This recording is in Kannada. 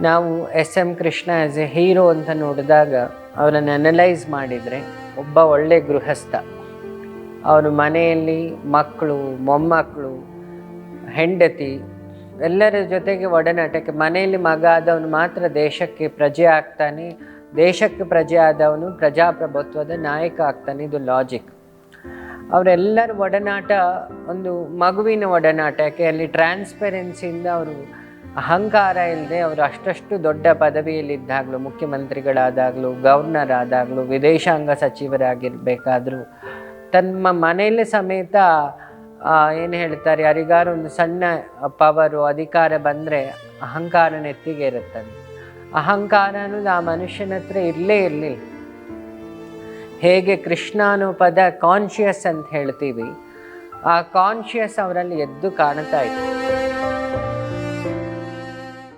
ನಾವು S M Krishna as a hero ಅಂತ ನೋಡಿದಾಗ ಅವರನ್ನು ಅನಲೈಸ್ ಮಾಡಿದರೆ ಒಬ್ಬ ಒಳ್ಳೆ ಗೃಹಸ್ಥ. ಅವನು ಮನೆಯಲ್ಲಿ ಮಕ್ಕಳು, ಮೊಮ್ಮಕ್ಕಳು, ಹೆಂಡತಿ ಎಲ್ಲರ ಜೊತೆಗೆ ಒಡನಾಟಕ್ಕೆ ಮನೆಯಲ್ಲಿ ಮಗ ಆದವನು ಮಾತ್ರ ದೇಶಕ್ಕೆ ಪ್ರಜೆ ಆಗ್ತಾನೆ. ದೇಶಕ್ಕೆ ಪ್ರಜೆ ಆದವನು ಪ್ರಜಾಪ್ರಭುತ್ವದ ನಾಯಕ ಆಗ್ತಾನೆ. ಇದು ಲಾಜಿಕ್ ಅವರೆಲ್ಲರ ಒಡನಾಟ, ಒಂದು ಮಗುವಿನ ಒಡನಾಟ ಯಾಕೆ ಅಲ್ಲಿ ಟ್ರಾನ್ಸ್ಪೆರೆನ್ಸಿಯಿಂದ ಅವರು ಅಹಂಕಾರ ಇಲ್ಲದೆ ಅವರು ಅಷ್ಟಷ್ಟು ದೊಡ್ಡ ಪದವಿಯಲ್ಲಿದ್ದಾಗಲೂ, ಮುಖ್ಯಮಂತ್ರಿಗಳಾದಾಗಲೂ ಗವರ್ನರ್ ಆದಾಗಲೂ ವಿದೇಶಾಂಗ ಸಚಿವರಾಗಿರಬೇಕಾದ್ರೂ, ತಮ್ಮ ಮನೆಯಲ್ಲಿ ಸಮೇತ ಏನು ಹೇಳ್ತಾರೆ, ಯಾರಿಗಾರು ಒಂದು ಸಣ್ಣ ಪವರು, ಅಧಿಕಾರ ಬಂದರೆ ಅಹಂಕಾರ ನೆತ್ತಿಗೆ ಇರುತ್ತದೆ. ಅಹಂಕಾರ ಅನ್ನೋದು ಆ ಮನುಷ್ಯನ ಹತ್ರ ಇರಲೇ ಇರಲಿಲ್ಲ. ಹೇಗೆ ಕೃಷ್ಣ ಅನ್ನೋ ಪದ ಕಾನ್ಷಿಯಸ್ ಅಂತ ಹೇಳ್ತೀವಿ, ಆ ಕಾನ್ಷಿಯಸ್ ಅವರಲ್ಲಿ ಎದ್ದು ಕಾಣ್ತಾ ಇತ್ತು.